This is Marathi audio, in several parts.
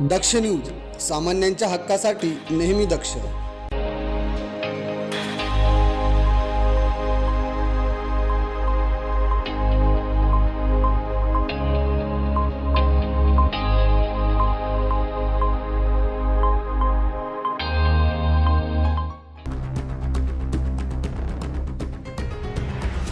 दक्ष न्यूज सामान्यांच्या हक्कासाठी नेहमी दक्ष.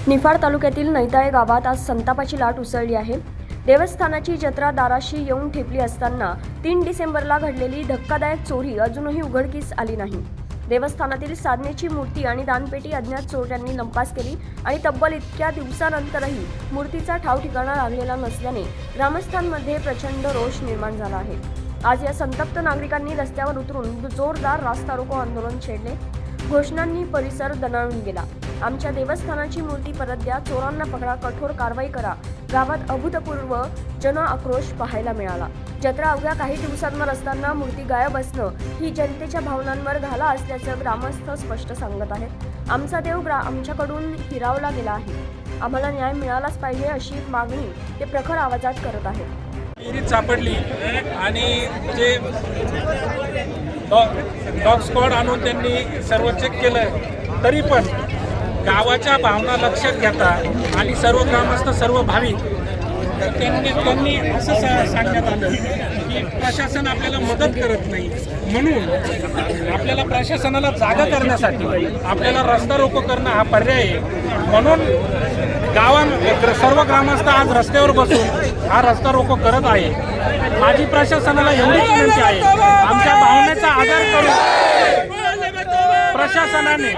निफाड तालुक्यातील नैताळे गावात आज संतापाची लाट उसळली आहे. देवस्थानाची जत्रा दाराशी येऊन ठेपली असताना तीन डिसेंबरला घडलेली धक्कादायक चोरी अजूनही उघडकीस आली नाही. देवस्थानातील साधनेची मूर्ती आणि दानपेटी अज्ञात चोरट्यांनी लंपास केली आणि तब्बल इतक्या दिवसानंतरही मूर्तीचा ठाव ठिकाणा लागलेला नसल्याने ग्रामस्थांमध्ये प्रचंड रोष निर्माण झाला आहे. आज या संतप्त नागरिकांनी रस्त्यावर उतरून जोरदार रास्ता रोको आंदोलन छेडले. घोषणांनी परिसर दणाणून गेला. आमच्या देवस्थानाची मूर्ती परत द्या चोरांना पकडा कठोर कारवाई करा. गावात अभूतपूर्व जन आक्रोश पाहायला मिळाला. जत्रा अवघ्या काही दिवसांवर असताना मूर्ती गायब असणं ही जनतेच्या भावनांवर घाला असल्याचं ग्रामस्थ स्पष्ट सांगत आहेत. आमचा देव ग्रा आमच्याकडून हिरावला गेला आहे. आम्हाला न्याय मिळालाच पाहिजे अशी मागणी ते प्रखर आवाजात करत आहेत. विहिरीत सापडली आणि जे डॉग डॉग स्क्वॉड आणून त्यांनी सर्व चेक केलं तरी पण गावाच्या भावना लक्षात घेता आणि सर्व ग्रामस्थ सर्व भाविक त्यांनी त्यांनी असं सांगण्यात आलं की प्रशासन आपल्याला मदत करत नाही. म्हणून आपल्याला प्रशासनाला जागा करण्यासाठी आपल्याला रस्ता रोको करणं हा पर्याय आहे. म्हणून गावां सर्व ग्रामस्थ आज रस्त्यावर बसून हा रस्ता रोको करत आहे. माझी प्रशासनाला एवढीच विनंती आहे. आमच्या भावनेचा आदर करून प्रशासनाने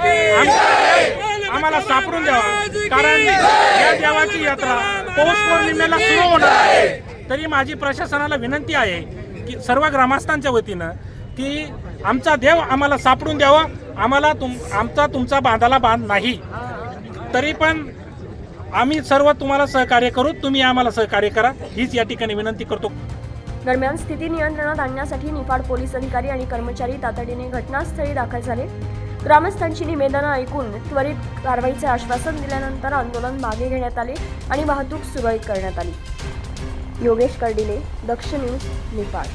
आम्हाला सापडून द्यावा. कारण या देवाची यात्रा पौष पौर्णिमेला सुरू होणार आहे. तरी माझी प्रशासनाला विनंती आहे की सर्व ग्रामस्थांच्या वतीनं की आमचा देव आम्हाला सापडून द्यावा. आम्हाला तुम आमचा तुमचा बांधाला बांध नाही. तरी पण आम्ही सर्व तुम्हाला सहकार्य करू. तुम्ही आम्हाला सहकार्य करा. हीच या ठिकाणी विनंती करतो. दरम्यान स्थिती नियंत्रणात आणण्यासाठी निफाड पोलीस अधिकारी आणि कर्मचारी तातडीने घटनास्थळी दाखल झाले. ग्रामस्थांची निवेदनं ऐकून त्वरित कारवाईचे आश्वासन दिल्यानंतर आंदोलन मागे घेण्यात आले आणि वाहतूक सुरळीत करण्यात आली. योगेश कर्डिले दक्ष न्यूज नेपाळ.